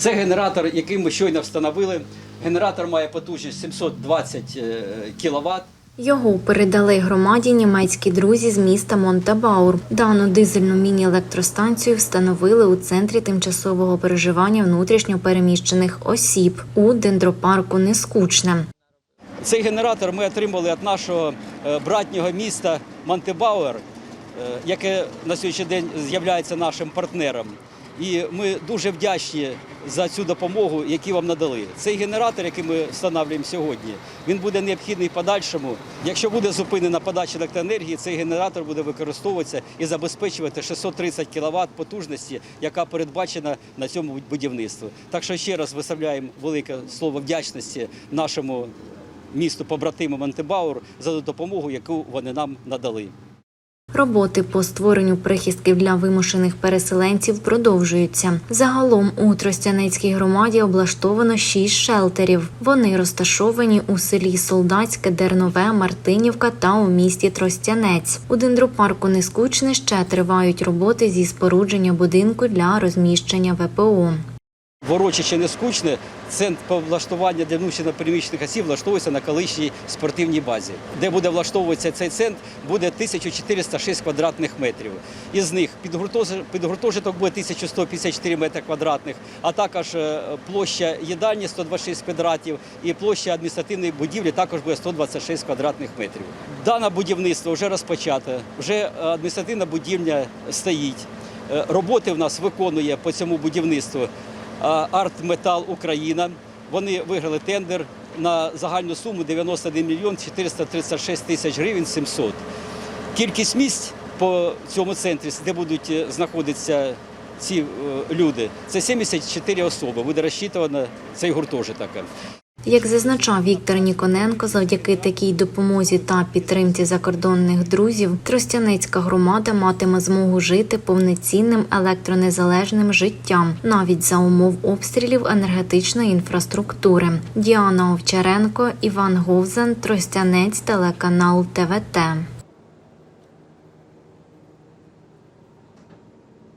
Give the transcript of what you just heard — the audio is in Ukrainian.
Це генератор, який ми щойно встановили. Генератор має потужність 720 кВт. Його передали громаді німецькі друзі з міста Монтабаур. Дану дизельну міні-електростанцію встановили у центрі тимчасового переживання внутрішньо переміщених осіб у дендропарку Нескучне. Цей генератор ми отримали від нашого е, братнього міста Монтебауер, е, яке на сьогоднішній день з'являється нашим партнером. І ми дуже вдячні за цю допомогу, яку вам надали. Цей генератор, який ми встановлюємо сьогодні, він буде необхідний подальшому. Якщо буде зупинена подача електроенергії, цей генератор буде використовуватися і забезпечувати 630 кВт потужності, яка передбачена на цьому будівництві. Так що ще раз виставляємо велике слово вдячності нашому місту побратиму Монтебаур за допомогу, яку вони нам надали. Роботи по створенню прихистків для вимушених переселенців продовжуються. Загалом у Тростянецькій громаді облаштовано шість шелтерів. Вони розташовані у селі Солдатське, Дернове, Мартинівка та у місті Тростянець. У дендропарку Нескучне ще тривають роботи зі спорудження будинку для розміщення ВПО. Ворочачи не скучне, центр влаштування для внутрішньо переміщених осіб влаштовується на колишній спортивній базі. Де буде влаштовуватися цей центр, буде 1406 квадратних метрів. Із них під гуртожиток буде 1154 метри квадратних, а також е, площа їдальні 126 квадратів і площа адміністративної будівлі також буде 126 квадратних метрів. Дане будівництво вже розпочато, вже е, адміністративна будівля стоїть. Е, Роботи в нас виконує по цьому будівництву Артметал Україна. Вони виграли тендер на загальну суму 91 мільйон 436 тисяч гривень 700. Кількість місць по цьому центрі, де будуть е, знаходитися ці е, люди, це 74 особи. Буде розчитано цей гуртожиток. Як зазначав Віктор Ніконенко, завдяки такій допомозі та підтримці закордонних друзів, Тростянецька громада матиме змогу жити повноцінним електронезалежним життям, навіть за умов обстрілів енергетичної інфраструктури. Діана Овчаренко, Іван Говзен, Тростянець, телеканал ТВТ.